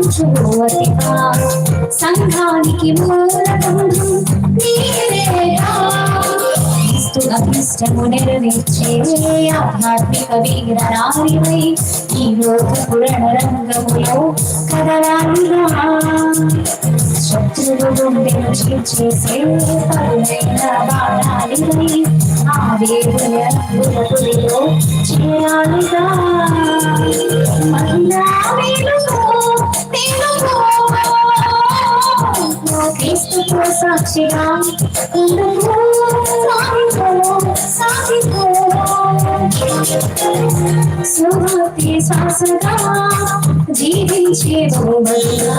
ప్రకాశించు సంఘానికి మూలకం నీవేగా క్రీస్తు అభిష్టము నెరవేర్చే ఆధ్యాత్మిక వీర నారివై ఈ లోక పురాణ రంగములో కదలాలిరా శత్రువు గుండెను చీల్చేసే పరులైన బాణాలివై సాక్షిగా సుమతి శ్వాసగా జీవించే బొమ్మగా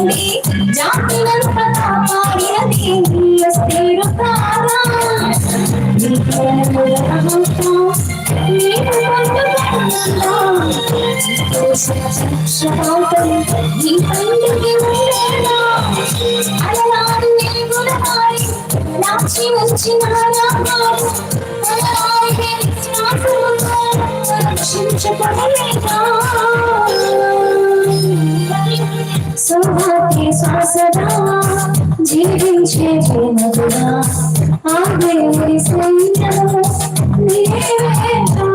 పచ్చరుంది, జాతి అంత కాపాడినది పేరు కాదా సుమతి శ్వాసగా జీవించే జీవనుడా ఆ దేవుని సైన్యము నీవేగా.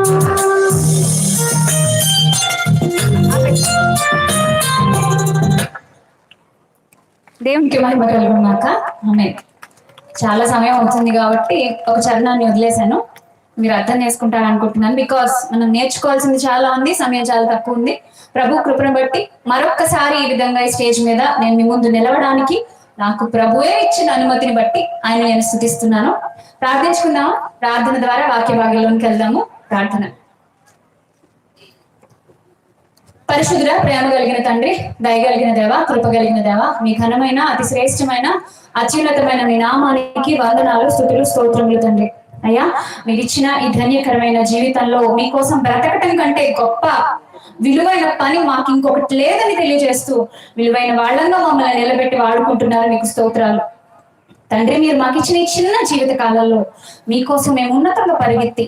దేవునికి మహిమ కలుగునాక ఆమె చాలా సమయం అవుతుంది కాబట్టి ఒక చరణాన్ని వదిలేశాను మీరు అర్థం చేసుకుంటారు అనుకుంటున్నాను. బికాస్ మనం నేర్చుకోవాల్సింది చాలా ఉంది సమయం చాలా తక్కువ ఉంది. ప్రభు కృపను బట్టి మరొక్కసారి ఈ విధంగా ఈ స్టేజ్ మీద నేను మీ ముందు నిలవడానికి నాకు ప్రభువే ఇచ్చిన అనుమతిని బట్టి ఆయన నేను స్థుతిస్తున్నాను. ప్రార్థించుకుందాము? ప్రార్థన ద్వారా వాక్య భాగంలోనికి వెళ్దాము. ప్రార్థన. పరిశుద్ధ ప్రేమ కలిగిన తండ్రి దయగలిగిన దేవ కృప కలిగిన దేవ మీ ఘనమైన అతి శ్రేష్టమైన అత్యున్నతమైన మీ నామానికి వందనాలు స్థుతులు స్తోత్రములు తండ్రి. అయ్యా మీరిచ్చిన ఈ ధన్యకరమైన జీవితంలో మీకోసం బ్రతకటం కంటే గొప్ప విలువైన పని మాకు ఇంకొకటి లేదని తెలియజేస్తూ విలువైన వాళ్ళంగా మమ్మల్ని నిలబెట్టి వాడుకుంటున్నారు మీకు స్తోత్రాలు. తండ్రి మీరు మాకు ఇచ్చిన చిన్న జీవిత కాలంలో మీకోసం మేము ఉన్నతంగా పరిగెత్తి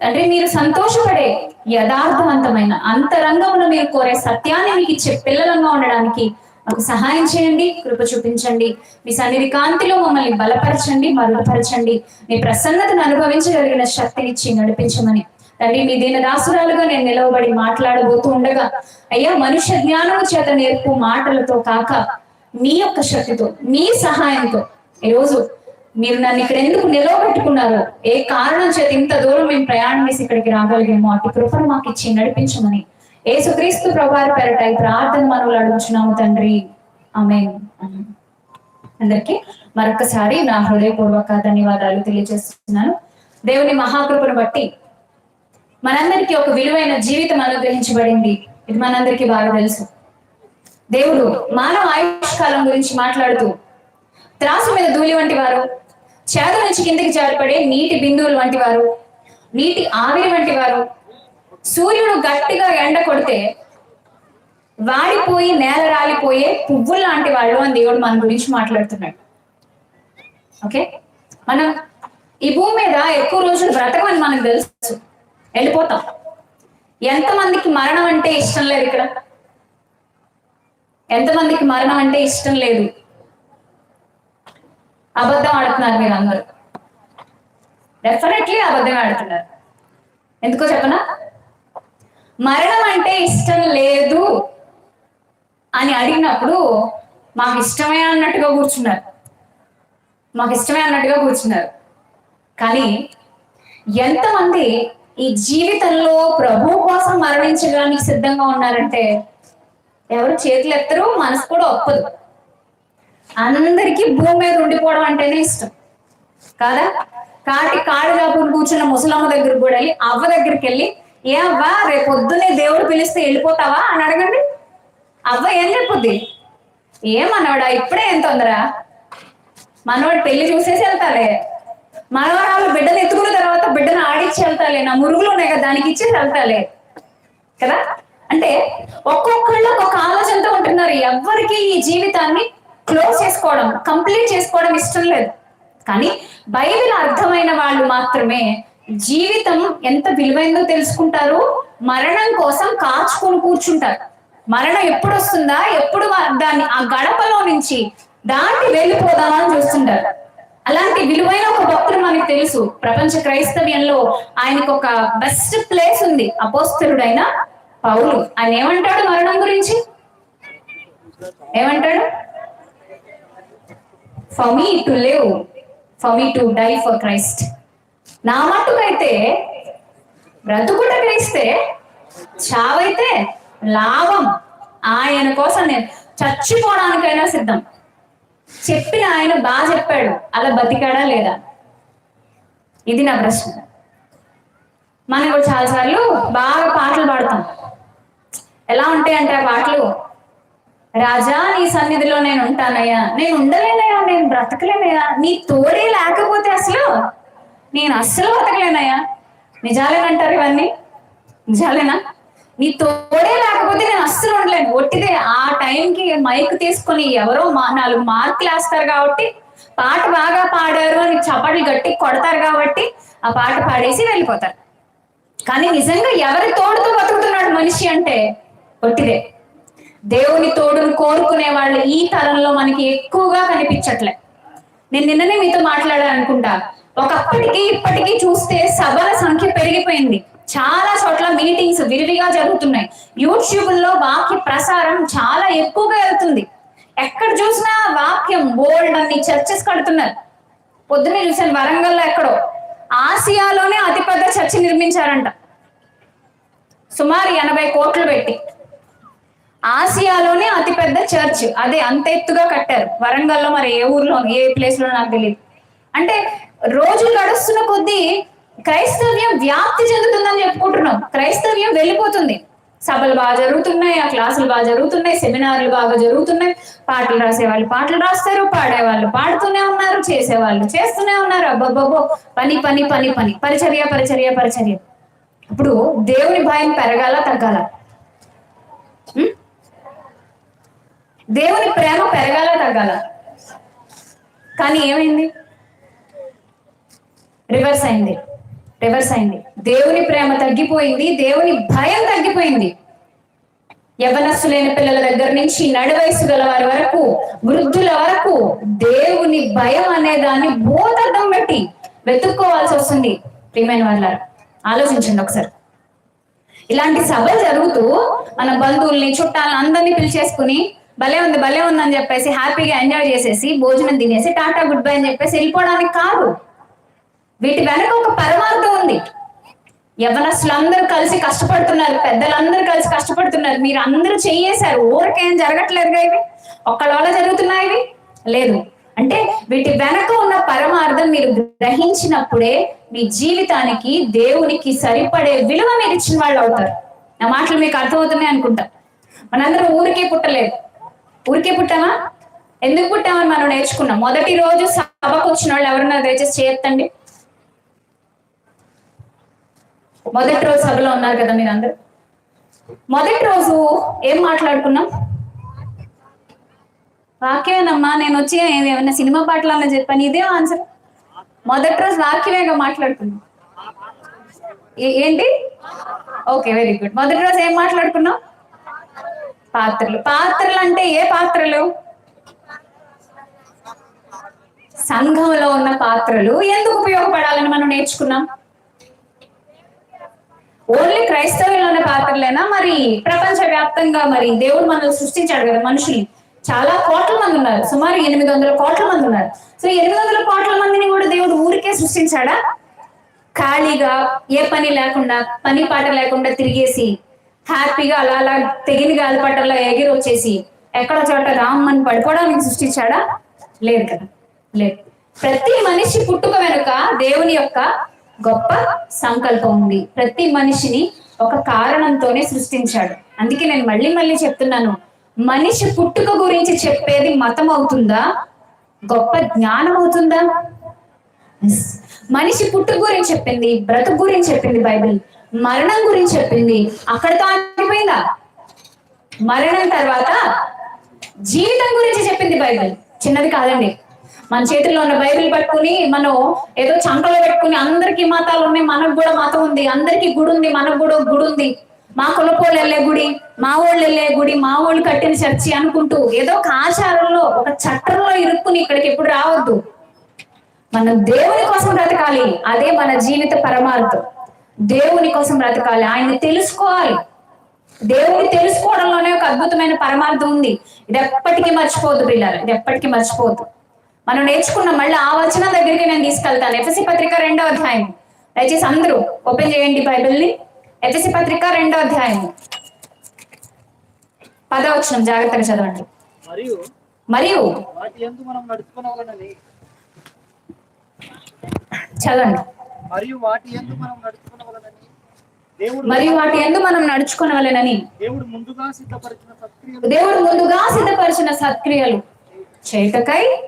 తండ్రి మీరు సంతోషపడే యథార్థవంతమైన అంతరంగంలో మీరు కోరే సత్యాన్ని మీకు ఇచ్చే పిల్లలంగా ఉండడానికి మాకు సహాయం చేయండి కృప చూపించండి. మీ సన్నిధి కాంతిలో మమ్మల్ని బలపరచండి మరుగుపరచండి. మీ ప్రసన్నతను అనుభవించగలిగిన శక్తినిచ్చి నడిపించమని. తండ్రి మీ దీని దాసురాలుగా నేను నిలవబడి మాట్లాడబోతూ ఉండగా అయ్యా మనుష్య జ్ఞానము చేత నేర్పు మాటలతో కాక మీ యొక్క శక్తితో మీ సహాయంతో ఈరోజు మీరు నన్ను ఇక్కడ ఎందుకు నిలవబెట్టుకున్నారో ఏ కారణం చేత ఇంత దూరం మేము ప్రయాణం చేసి ఇక్కడికి రాగలిగామో అటు కృపను మాకు ఇచ్చి నడిపించమని యేసుక్రీస్తు ప్రభారి పెరట ఈ ప్రార్థన మనవులు అడుగుచున్నాము తండ్రి. ఆమె అందరికి మరొకసారి నా హృదయపూర్వక ధన్యవాదాలు తెలియజేస్తున్నాను. దేవుని మహాకృపను బట్టి మనందరికీ ఒక విలువైన జీవితం అనుగ్రహించబడింది. ఇది మనందరికీ బాగా తెలుసు. దేవుడు మానవ ఆయుష్ కాలం గురించి మాట్లాడుతూ త్రాసు మీద ధూళి వంటి వారు చేద నుంచి కిందికి జారిపడే నీటి బిందువులు వంటి వారు నీటి ఆవిరి వంటి వారు సూర్యుడు గట్టిగా ఎండ కొడితే వాడిపోయి నేల రాలిపోయే పువ్వులు లాంటి వాళ్ళు అని దేవుడు మన గురించి మాట్లాడుతున్నాడు. ఓకే? మనం ఈ భూమి మీద ఎక్కువ రోజులు బ్రతకమని మనకు తెలుసు. వెళ్ళిపోతాం. ఎంతమందికి మరణం అంటే ఇష్టం లేదు ఇక్కడ? ఎంతమందికి మరణం అంటే ఇష్టం లేదు? అబద్ధం ఆడుతున్నారు మీరు అందరూ. డెఫినెట్లీ అబద్ధం ఆడుతున్నారు. ఎందుకో చెప్పనా? మరణం అంటే ఇష్టం లేదు అని అడిగినప్పుడు మాకు ఇష్టమే అన్నట్టుగా కూర్చున్నారు. మాకు ఇష్టమే అన్నట్టుగా కూర్చున్నారు. కానీ ఎంతమంది ఈ జీవితంలో ప్రభు కోసం మరణించడానికి సిద్ధంగా ఉన్నారంటే ఎవరు చేతులు ఎత్తరు మనసు కూడా ఒప్పదు. అందరికీ భూమి మీద ఉండిపోవడం అంటేనే ఇష్టం. కాదా? కాటి కాడు కాపుని కూర్చున్న ముసలమ్మ దగ్గరకు కూడా వెళ్ళి అవ్వ దగ్గరికి వెళ్ళి ఏ అవ్వా? రేపు పొద్దున్నే దేవుడు పిలిస్తే వెళ్ళిపోతావా అని అడగండి. అవ్వ ఏం చెప్పుద్ది ఏమన్నాడా ఇప్పుడే ఏం తొందర? మనవాడు పెళ్ళి చూసేసి వెళ్తాలే మనవరాలు బిడ్డను ఎత్తుకున్న తర్వాత బిడ్డను ఆడిచ్చి వెళ్తాలే. నా మురుగులు ఉన్నాయి కదా దానికి ఇచ్చేసి వెళ్తాలే. కదా? అంటే ఒక్కొక్కళ్ళు ఒక ఆలోచనతో ఉంటున్నారు. ఎవరికి ఈ జీవితాన్ని క్లోజ్ చేసుకోవడం కంప్లీట్ చేసుకోవడం ఇష్టం లేదు. కానీ బైబిల్ అర్థమైన వాళ్ళు మాత్రమే జీవితం ఎంత విలువైందో తెలుసుకుంటారు. మరణం కోసం కాచుకొని కూర్చుంటారు. మరణం ఎప్పుడు వస్తుందా ఎప్పుడు దాన్ని ఆ గడపలో నుంచి దాటి వెళ్ళిపోదామని చూస్తుంటారు. అలాంటి విలువైన ఒక భక్తుడు మనకు తెలుసు. ప్రపంచ క్రైస్తవ్యంలో ఆయనకు ఒక బెస్ట్ ప్లేస్ ఉంది. అపోస్తరుడైన పౌలు. ఆయన ఏమంటాడు మరణం గురించి? ఏమంటాడు? For me to live for me to die for Christ నా మటుకైతే బ్రతుకుట క్రీస్తే చావైతే లాభం. ఆయన కోసం నేను చచ్చిపోవడానికైనా సిద్ధం. చెప్పిన ఆయన బాగా చెప్పాడు. అలా బతికాడా లేదా? ఇది నా ప్రశ్న. మనం కూడా చాలాసార్లు బాగా పాటలు పాడతాం. ఎలా ఉంటాయంటే ఆ పాటలు? రాజా నీ సన్నిధిలో నేను ఉంటానయ్యా. నేను ఉండలేనయ్యా. నేను బ్రతకలేనయ్యా. నీ తోడే లేకపోతే అసలు నేను అస్సలు బ్రతకలేనయ్యా నిజాలేనంటారు ఇవన్నీ? నిజాలేనా? నీ తోడే లేకపోతే నేను అస్సలు ఉండలేను. ఒట్టిదే ఆ టైంకి మైక్ తీసుకొని ఎవరో మా నాలుగు మార్కులు వేస్తారు కాబట్టి పాట బాగా పాడారు అని చప్పట్లు గట్టి కొడతారు కాబట్టి ఆ పాట పాడేసి వెళ్ళిపోతారు. కానీ నిజంగా ఎవరి తోడుతో బతుకుతున్నాడు మనిషి అంటే ఒట్టిదే. దేవుని తోడును కోరుకునే వాళ్ళు ఈ తరంలో మనకి ఎక్కువగా కనిపించట్లే. నేను నిన్ననే మీతో మాట్లాడాలనుకుంటా. ఒకప్పటికి ఇప్పటికీ చూస్తే సభల సంఖ్య పెరిగిపోయింది. చాలా చోట్ల మీటింగ్స్ విరివిగా జరుగుతున్నాయి. యూట్యూబ్లో వాక్య ప్రసారం చాలా ఎక్కువగా వెళ్తుంది. ఎక్కడ చూసినా వాక్యం బోల్డ్ అన్ని చర్చెస్ కడుతున్నారు. పొద్దున్నే చూసాను వరంగల్లో ఎక్కడో. ఆసియాలోనే అతిపెద్ద చర్చి నిర్మించారంట. సుమారు ఎనభై కోట్లు పెట్టి. ఆసియాలోనే అతిపెద్ద చర్చ్. అదే అంత ఎత్తుగా కట్టారు. వరంగల్లో మరి ఏ ఊర్లో ఏ ప్లేస్లో నాకు తెలియదు అంటే రోజులు గడుస్తున్న కొద్దీ క్రైస్తవ్యం వ్యాప్తి చెందుతుందని చెప్పుకుంటున్నాం. క్రైస్తవ్యం వెళ్ళిపోతుంది. సభలు బాగా జరుగుతున్నాయి ఆ క్లాసులు బాగా జరుగుతున్నాయి సెమినార్లు బాగా జరుగుతున్నాయి. పాటలు రాసేవాళ్ళు పాటలు రాస్తారు పాడేవాళ్ళు పాడుతూనే ఉన్నారు చేసేవాళ్ళు చేస్తూనే ఉన్నారు. అబ్బబ్బబ్బో! పని పని పని పని. పరిచర్య పరిచర్య పరిచర్య. ఇప్పుడు దేవుని భయం పెరగాల తగ్గాల? దేవుని ప్రేమ పెరగాల తగ్గాల? కానీ ఏమైంది? రివర్స్ అయింది. రివర్స్ అయింది. దేవుని ప్రేమ తగ్గిపోయింది. దేవుని భయం తగ్గిపోయింది. యవనస్సు లేని పిల్లల దగ్గర నుంచి నడివయసు గల వారి వరకు వృద్ధుల వరకు దేవుని భయం అనే దాన్ని బోధర్థం పెట్టి వెతుక్కోవాల్సి వస్తుంది. ప్రియమైన వాళ్ళ ఆలోచించండి ఒకసారి. ఇలాంటి సభలు జరుగుతూ మన బంధువుల్ని చుట్టాలని అందరినీ పిలిచేసుకుని భలే ఉంది భలే ఉంది అని చెప్పేసి హ్యాపీగా ఎంజాయ్ చేసేసి భోజనం తినేసి టాటా గుడ్ బై అని చెప్పేసి వెళ్ళిపోవడానికి కాదు. వీటి వెనక ఒక పరమార్థం ఉంది. యవనస్తులందరూ కలిసి కష్టపడుతున్నారు పెద్దలందరూ కలిసి కష్టపడుతున్నారు. మీరు అందరూ చేయేశారు ఊరికేం జరగట్లేదుగా ఇవి? ఒక్కళ్ళ వల్ల జరుగుతున్నాయి ఇవి? లేదు. అంటే వీటి వెనక ఉన్న పరమార్థం మీరు గ్రహించినప్పుడే మీ జీవితానికి దేవునికి సరిపడే విలువ మీరు ఇచ్చిన వాళ్ళు అవుతారు. నా మాటలు మీకు అర్థమవుతున్నాయి అనుకుంటా. మనందరం ఊరికే పుట్టలేదు. ఊరికే పుట్టామా? ఎందుకు పుట్టామని మనం నేర్చుకున్నాం. మొదటి రోజు సభకు వచ్చిన వాళ్ళు ఎవరన్నా దయచేసి చేయొద్దండి. మొదటి రోజు సభలో ఉన్నారు కదా మీరు అందరు. మొదటి రోజు ఏం మాట్లాడుకున్నాం? వాక్యమేనమ్మా నేను వచ్చి ఏమైనా సినిమా పాటలన్నా చెప్పాను. ఇదే ఆన్సర్. మొదటి రోజు వాక్యమేగా మాట్లాడుకున్నాం. ఏంటి? Okay very good. మొదటి రోజు ఏం మాట్లాడుకున్నాం? పాత్రలు. పాత్రలు అంటే ఏ పాత్రలు? సంఘంలో ఉన్న పాత్రలు. ఎందుకు ఉపయోగపడాలని మనం నేర్చుకున్నాం? ఓన్లీ క్రైస్తవుల్లోనే పాత్రలేనా? మరి ప్రపంచ వ్యాప్తంగా మరి దేవుడు మనల్ని సృష్టించాడు కదా మనుషుల్ని. చాలా కోట్ల మంది ఉన్నారు. సుమారు ఎనిమిది వందల కోట్ల మంది ఉన్నారు. సో ఎనిమిది వందల కోట్ల మందిని కూడా దేవుడు ఊరికే సృష్టించాడా? ఖాళీగా ఏ పని లేకుండా పని పాట లేకుండా తిరిగేసి హ్యాపీగా అలా అలా తెగిన గాలిపటంలో ఎగిరి వచ్చేసి ఎక్కడ చోట రామ్మని పడిపోవడానికి సృష్టించాడా? లేదు కదా. లేదు. ప్రతి మనిషి పుట్టుక వెనుక దేవుని యొక్క గొప్ప సంకల్పం ఉంది. ప్రతి మనిషిని ఒక కారణంతోనే సృష్టించాడు. అందుకే నేను మళ్ళీ మళ్ళీ చెప్తున్నాను. మనిషి పుట్టుక గురించి చెప్పేది మతం అవుతుందా గొప్ప జ్ఞానం అవుతుందా మనిషి పుట్టుక గురించి చెప్పింది బ్రతుకు గురించి చెప్పింది బైబిల్. మరణం గురించి చెప్పింది. అక్కడతో ఆగిపోయిందా? మరణం తర్వాత జీవితం గురించి చెప్పింది బైబిల్. చిన్నది కాదండి. మన చేతిలో ఉన్న బైబిల్ పట్టుకుని మనం ఏదో చంకలో పెట్టుకుని అందరికి మతాలు ఉన్నాయి మనకు కూడా మతం ఉంది అందరికి గుడి ఉంది మనకు కూడా గుడి ఉంది. మా కులపోళ్ళు వెళ్ళే గుడి మా వాళ్ళు వెళ్ళే గుడి మా వాళ్ళు కట్టిన చర్చి అనుకుంటూ ఏదో ఒక ఆచారంలో ఒక చట్టంలో ఇరుక్కుని ఇక్కడికి ఎప్పుడు రావద్దు. మనం దేవుని కోసం బ్రతకాలి అదే మన జీవిత పరమార్థం. దేవుని కోసం బ్రతకాలి ఆయన్ని తెలుసుకోవాలి. దేవుని తెలుసుకోవడంలోనే ఒక అద్భుతమైన పరమార్థం ఉంది. ఇది ఎప్పటికీ మర్చిపోదు పిల్లలు ఇది ఎప్పటికీ మర్చిపోదు మనం నేర్చుకున్న మళ్ళీ ఆ వచనం దగ్గరికి నేను తీసుకెళ్తాను. ఎఫ్ఎసి పత్రిక రెండో అధ్యాయం దయచేసి అందరూ ఓపెన్ చేయండి బైబిల్ని. ఎఫ్ఎసి పత్రిక రెండో అధ్యాయం పదవచనం జాగ్రత్తగా చదవండి. మరియు చదవండి. మరియు వాటి ఎందు మనం నడుచుకునవలనని. దేవుడు మరియు వాటి ఎందు మనం నడుచుకునవలెనని. దేవుడు ముందుగా సిద్ధపరిచిన సత్క్రియలు. దేవుడు ముందుగా సిద్ధపరిచిన సత్క్రియలు. యేసునందు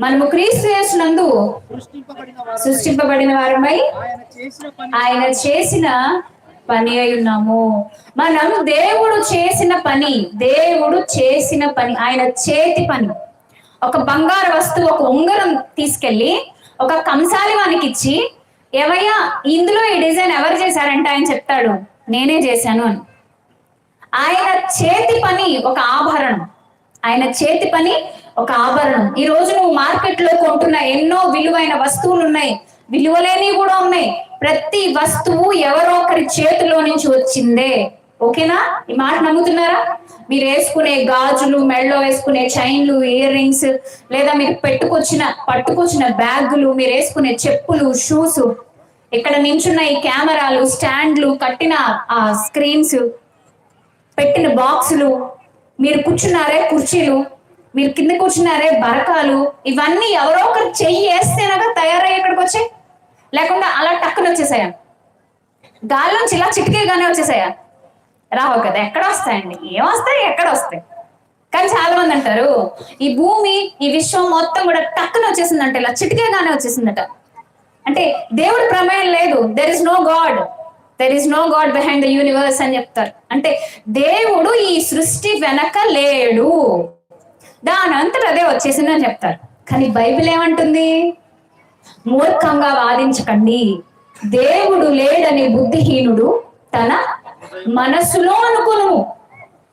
మనము క్రీస్తు యేసునందు సృష్టింపబడిన వారు సృష్టింపబడిన వారమై ఆయన చేసిన పని ఆయన చేసిన పని అయి ఉన్నాము. మనం దేవుడు చేసిన పని దేవుడు చేసిన పని ఆయన చేతి పని. ఒక బంగారు వస్తువు ఒక ఉంగరం తీసుకెళ్ళి ఒక కంసాలి వానికి ఇచ్చి ఏవయ్యా ఇందులో ఈ డిజైన్ ఎవరు చేశారంటే? ఆయన చెప్తాడు. నేనే చేశాను అని. ఆయన చేతి పని ఒక ఆభరణం. ఆయన చేతి పని ఒక ఆభరణం. ఈ రోజు నువ్వు మార్కెట్లో కొంటున్న ఎన్నో విలువైన వస్తువులు ఉన్నాయి. విలువలేని కూడా ఉన్నాయి. ప్రతి వస్తువు ఎవరో ఒకరి చేతిలో నుంచి వచ్చిందే. ఓకేనా? ఈ మాట నమ్ముతున్నారా? మీరు వేసుకునే గాజులు మెడలో వేసుకునే చైన్లు ఇయర్ రింగ్స్ లేదా మీరు పెట్టుకొచ్చిన పట్టుకొచ్చిన బ్యాగులు మీరు వేసుకునే చెప్పులు షూస్ ఇక్కడ నించున్న ఈ కెమెరాలు స్టాండ్లు కట్టిన ఆ స్క్రీన్స్ పెట్టిన బాక్సులు మీరు కూర్చున్నారే కుర్చీలు మీరు కింద కూర్చున్నారే బరకాలు ఇవన్నీ ఎవరో ఒకరు చెయ్యి వేస్తేనగా తయారయ్యి ఇక్కడికి వచ్చాయి? లేకుండా అలా టక్కున వచ్చేసాయా? గాల్లోంచి ఇలా చిటికేగానే వచ్చేసాయా? రావు కదా ఎక్కడ వస్తాయండి ఏమొస్తాయి? ఎక్కడ వస్తాయి కానీ చాలా మంది అంటారు ఈ భూమి ఈ విశ్వం మొత్తం కూడా టక్కున వచ్చేసిందంట ఇలా చిటికేగానే వచ్చేసిందట. అంటే దేవుడి ప్రమేయం లేదు. There is no God there is no God behind the universe అని చెప్తారు. అంటే దేవుడు ఈ సృష్టి వెనక లేడు. దాని అంతటా అదే వచ్చేసిందని చెప్తారు. కానీ బైబిల్ ఏమంటుంది? మూర్ఖంగా వాదించకండి. దేవుడు లేడని బుద్ధిహీనుడు తన మనస్సులో అనుకును.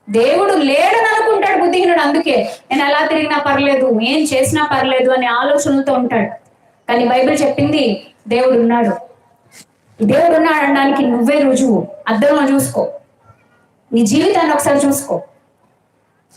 దేవుడు లేడని అనుకుంటాడు బుద్ధిహీనుడు అందుకే. నేను ఎలా తిరిగినా పర్లేదు ఏం చేసినా పర్లేదు అనే ఆలోచనలతో ఉంటాడు. కానీ బైబిల్ చెప్పింది దేవుడు ఉన్నాడు. దేవుడు ఉన్నాడు అనడానికి నువ్వే రుజువు. అద్దంలో చూసుకో. నీ జీవితాన్ని ఒకసారి చూసుకో.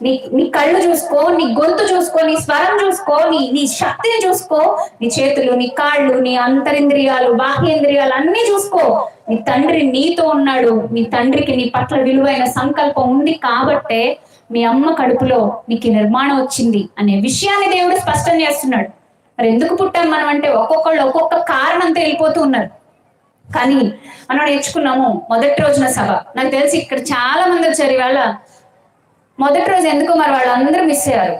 నీ నీ కళ్ళు చూసుకో నీ గొంతు చూసుకో నీ స్వరం చూసుకో నీ నీ శక్తిని చూసుకో నీ చేతులు నీ కాళ్ళు నీ అంతరింద్రియాలు బాహ్యేంద్రియాలు అన్ని చూసుకో. నీ తండ్రి నీతో ఉన్నాడు. నీ తండ్రికి నీ పట్ల విలువైన సంకల్పం ఉంది కాబట్టే మీ అమ్మ కడుపులో నీకు నిర్మాణం వచ్చింది అనే విషయాన్ని దేవుడు స్పష్టం చేస్తున్నాడు. మరి ఎందుకు పుట్టాం మనం అంటే ఒక్కొక్కళ్ళు ఒక్కొక్క కారణంతో వెళ్ళిపోతూ ఉన్నారు. కానీ మనం నేర్చుకున్నాము మొదటి రోజున సభ. నాకు తెలిసి ఇక్కడ చాలా మంది వచ్చారు ఇవాళ. మొదటి రోజు ఎందుకు మరి వాళ్ళందరూ మిస్ అయ్యారు?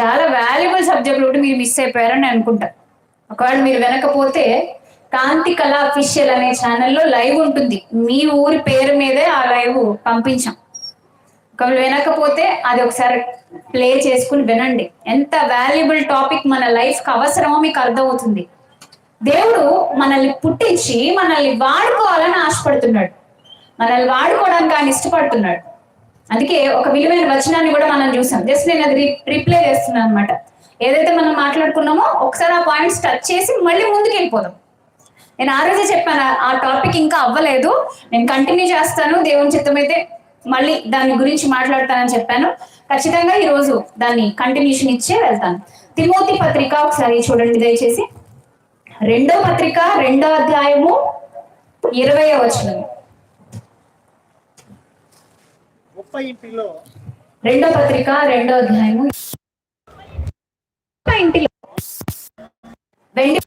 చాలా వాల్యుబుల్ సబ్జెక్ట్ ఒకటి మీరు మిస్ అయిపోయారని అనుకుంటా. ఒకవేళ మీరు వెనకపోతే కాంతి కళ అఫీషియల్ అనే ఛానల్లో లైవ్ ఉంటుంది. మీ ఊరి పేరు మీదే ఆ లైవ్ పంపించాం. ఒకవేళ వినకపోతే అది ఒకసారి ప్లే చేసుకుని వినండి. ఎంత వాల్యుబుల్ టాపిక్ మన లైఫ్కి అవసరమో మీకు అర్థమవుతుంది. దేవుడు మనల్ని పుట్టించి మనల్ని వాడుకోవాలని ఆశపడుతున్నాడు. మనల్ని వాడుకోవడానికి ఆయన ఇష్టపడుతున్నాడు. అందుకే ఒక విలువైన వచనాన్ని కూడా మనం చూసాం. జస్ట్ నేను అది రిప్లై చేస్తున్నాను అనమాట ఏదైతే మనం మాట్లాడుకున్నామో ఒకసారి ఆ పాయింట్స్ టచ్ చేసి మళ్ళీ ముందుకు వెళ్ళిపోదాం నేను ఆ రోజే చెప్పాను ఆ- టాపిక్ ఇంకా అవ్వలేదు. నేను కంటిన్యూ చేస్తాను. దేవుని చిత్తమైతే మళ్ళీ దాని గురించి మాట్లాడతానని చెప్పాను. ఖచ్చితంగా ఈ రోజు దాన్ని కంటిన్యూషన్ ఇచ్చే వెళ్తాను. తిమోతి పత్రిక ఒకసారి చూడండి దయచేసి. రెండో పత్రిక రెండో అధ్యాయము ఇరవై వచనం గొప్ప ఇంటిలో రెండో పత్రిక రెండో అధ్యాయము. ఇంటిలో వెండి